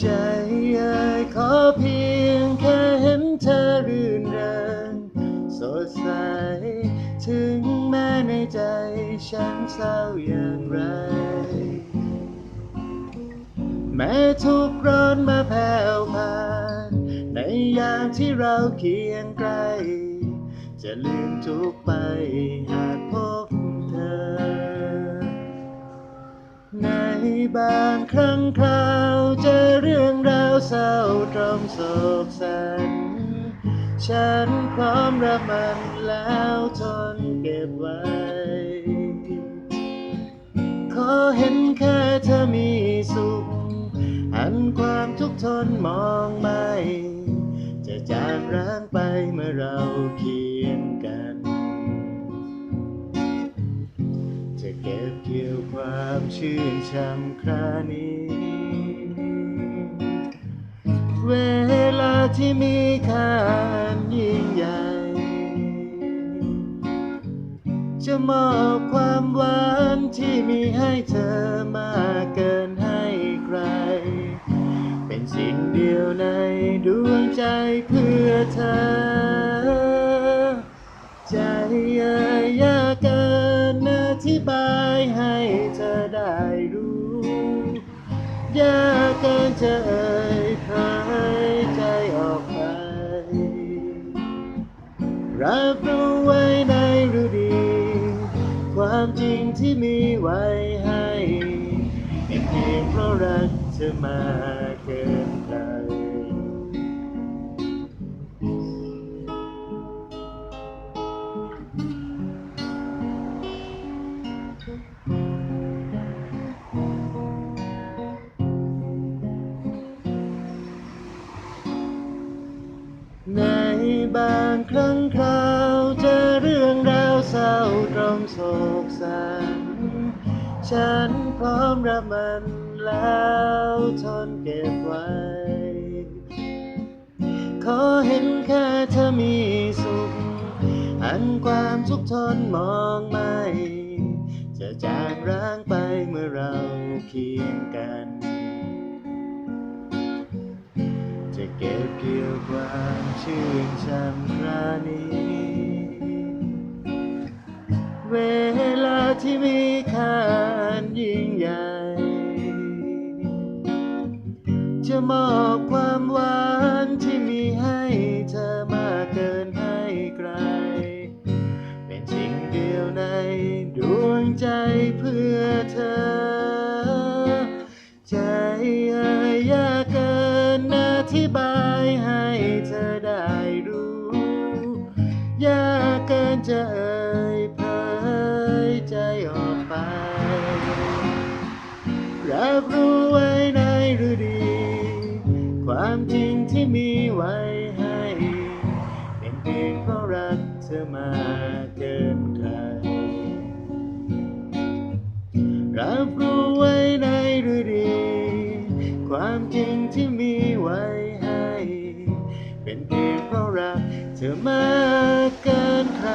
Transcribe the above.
ใจเอ่ยขอเพียงแค่เห็นเธอรื่นเริงสดใส ถึงแม้ในใจฉันเศร้าอย่างไร แม้ทุกร้อนมาแผ่วผ่าน ในยามที่เราเคียงไกล จะลืมทุกไปหากพบ บางครั้งคราวเจอเรื่องราวเศร้าตรอมโศกสัน ฉันพร้อมรับมันแล้วทนเก็บไว้ ขอเห็นแค่เธอมีสุขหันความทุกข์ทนมองไม่ จะจากร้างไปเมื่อเราคีย เก็บเกี่ยวความชื่นช่ำครานี้ เวลาที่มีค่านยิ่งใหญ่ จะมอบความหวานที่มีให้เธอมากเกินให้ใคร เป็นสิ่งเดียวในดวงใจเพื่อเธอ ยากเกินจะเอ่ยเผยใจออกไป รับรู้ไว้ในรู้ดี ความจริงที่มีไว้ให้เป็นเพียงเพราะรักเธอมาเกิน บางครั้งคราวเจอเรื่องราวเศร้าตรมโศกสันฉันพร้อมรับมันแล้วทนเก็บไว้ ขอเห็นแค่เธอมีสุข อันความทุกข์ทนมองไม่ จะจางร้างไปเมื่อเราเคียงกัน ชื่นช่ำครานี้ เวลาที่มีค่านยิ่งใหญ่ จะมอบความหวานที่มีให้เธอมากเกินให้ใคร เป็นสิ่งเดียวในดวงใจเพื่อเธอ จะเอ่ยเผยใจออกไป รับรู้ไว้ในฤดี ความจริงที่มีไว้ให้ เป็นเพียงเพราะรักเธอมาเกินใคร รับรู้ไว้ในฤดี ความจริงที่มีไว้ให้ เป็นเพียงเพราะรักเธอมา กเกินใคร